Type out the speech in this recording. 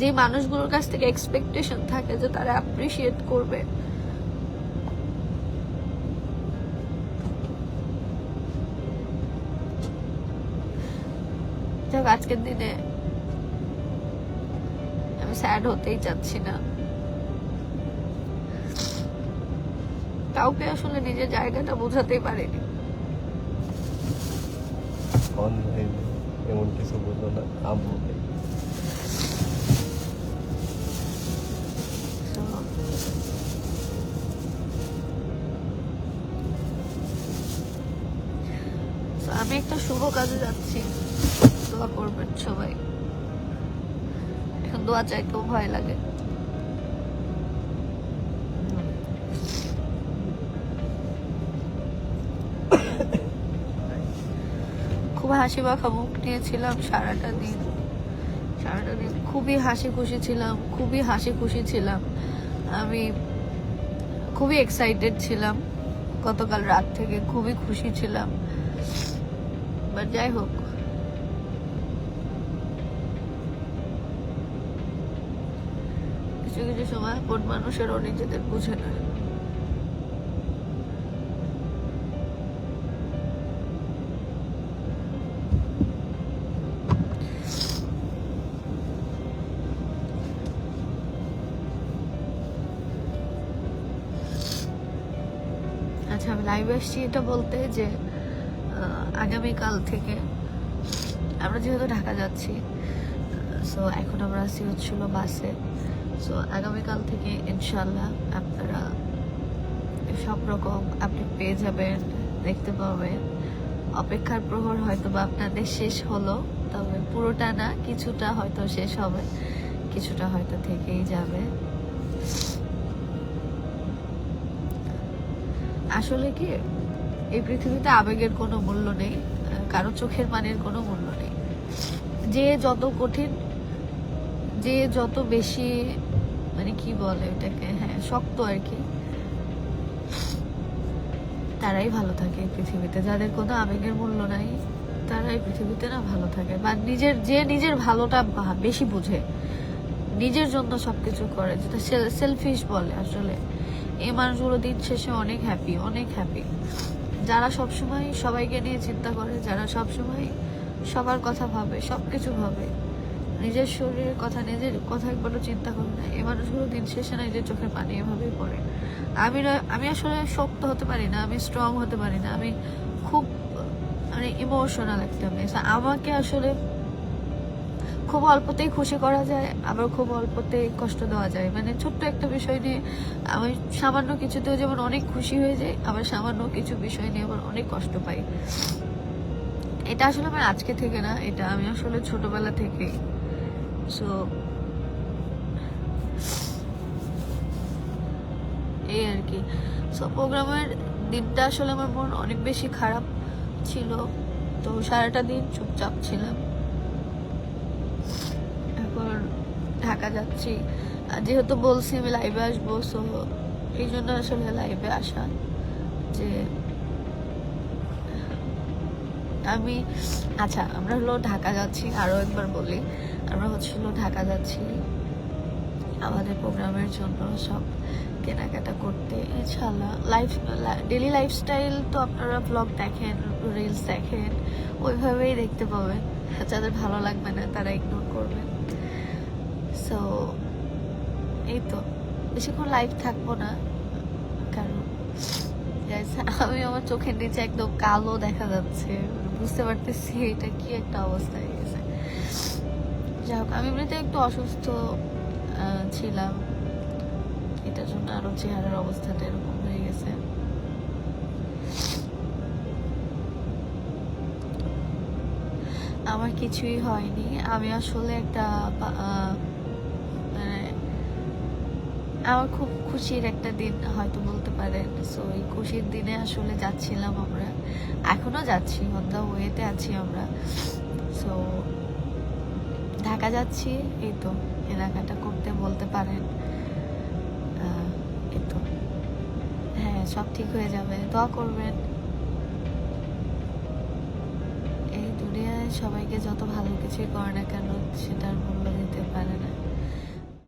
যে মানুষগুলোর কাছ থেকে এক্সপেকটেশন থাকে যে তারা অ্যাপ্রিসিয়েট করবে। আজকের দিনে আমি স্যাড হতেই চাচ্ছি না। কাউকে আসলে নিজের জায়গাটা বোঝাতেই পারিনি। এমন কিছু না আমি একটা শুভ কাজে যাচ্ছি। দোয়া করবেন সবাই। এখন দোয়া চাইতেও ভয় লাগে। খুব হাসি মাখা মুখ নিয়েছিলাম সারাটা দিন। সারাটা দিন খুবই হাসি খুশি ছিলাম, খুবই হাসি খুশি ছিলাম। আমি খুবই এক্সাইটেড ছিলাম। গতকাল রাত থেকে খুবই খুশি ছিলাম। বাট যাই হোক। কিছু কিছু সময় কোন মানুষেরও নিজেদের বুঝে না। আচ্ছা আমি লাইভে আসছি এটা বলতে যে আগামীকাল থেকে আমরা যেহেতু ঢাকা যাচ্ছি সো এখন আমরা আসছি হচ্ছিল বাসে। সো আগামীকাল থেকে ইনশাল্লাহ আপনারা সব রকম আপনি পেয়ে যাবেন, দেখতে পাবেন অপেক্ষার প্রহর হয়তো বা আপনাদের শেষ হলো, তবে পুরোটা না, কিছুটা হয়তো শেষ হবে, কিছুটা হয়তো থেকেই যাবে। আসলে কি এই পৃথিবীতে আবেগের কোনো মূল্য নেই, কারও চোখের মানের কোনো মূল্য নেই। যে যত কঠিন, যে যত বেশি মানে কি বলে এটাকে হ্যাঁ শক্ত আর কি, তারাই ভালো থাকে পৃথিবীতে। যাদের কোনো আবেগের মূল্য নাই, তারাই পৃথিবীতে না ভালো থাকে। বা নিজের, যে নিজের ভালোটা বেশি বুঝে, নিজের জন্য সবকিছু করে, যেটা সেলফিশ বলে আসলে। এই মানুষগুলো দিন শেষে অনেক হ্যাপি অনেক হ্যাপি যারা সবসময় সবাইকে নিয়ে চিন্তা করে, যারা সবসময় সবার কথা ভাবে সব কিছু ভাবে, নিজের শরীরের কথা, নিজের কথা একবারও চিন্তা করে না। এই মানুষগুলো দিন শেষে না নিজের চোখে পানি এভাবেই পড়ে। আমি আমি আসলে শক্ত হতে পারি না, আমি স্ট্রং হতে পারি না। আমি খুব মানে ইমোশনাল একটা মেয়ে। আমাকে আসলে খুব অল্পতেই খুশি করা যায়, আবার খুব অল্পতেই কষ্ট দেওয়া যায়। মানে ছোট্ট একটা বিষয় নিয়ে আমি সামান্য কিছুতেও যেমন অনেক খুশি হয়ে যাই, আবার সামান্য কিছু বিষয় নিয়ে আবার অনেক কষ্ট পাই। এটা আসলে আমার আজকে থেকে না, এটা আমি আসলে ছোটবেলা থেকেই। সো এই আর কি। সো প্রোগ্রামের দিনটা আসলে আমার মন অনেক বেশি খারাপ ছিল। তো সারাটা দিন চুপচাপ ছিলাম। ঢাকা যাচ্ছি। যেহেতু বলছি আমি লাইভে আসব সো এই জন্য আসলে লাইভে আসা যে আমি আচ্ছা আমরা হলো ঢাকা যাচ্ছি, আরও একবার বলি। আমরা হচ্ছিল ঢাকা যাচ্ছি আমাদের প্রোগ্রামের জন্য সব কেনাকাটা করতে। ইনশাল্লাহ লাইফ ডেলি লাইফস্টাইল তো আপনারা ব্লগ দেখেন রিলস দেখেন, ওইভাবেই দেখতে পাবেন। যাদের ভালো লাগবে না, তারা ইগনোর করবেন। সো এই তো বেশিক্ষণ লাইভ থাকব না। কারণ আমি আমার চোখের নিচে একদম কালো দেখা যাচ্ছে। বুঝতে পারতেছি এটা কি একটা অবস্থা হয়ে গেছে। যাই হোক আমি এমনিতে একটু অসুস্থ ছিলাম। এটার জন্য আরও চেহারার অবস্থাটা এরকম হয়ে গেছে। আমার কিছুই হয়নি। আমি আসলে একটা আমার খুব খুশির একটা দিন হয়তো বলতে পারেন। সো এই খুশির দিনে আসলে যাচ্ছিলাম আমরা। এখনও যাচ্ছি অন দ্য ওয়েতে আছি আমরা। সো ঢাকা যাচ্ছি, এই তো কেনাকাটা করতে বলতে পারেন। এই তো। হ্যাঁ সব ঠিক হয়ে যাবে, দোয়া করবেন। এই দুনিয়ায় সবাইকে যত ভালো কিছুই করে না কেন সেটার মূল্য দিতে পারে না।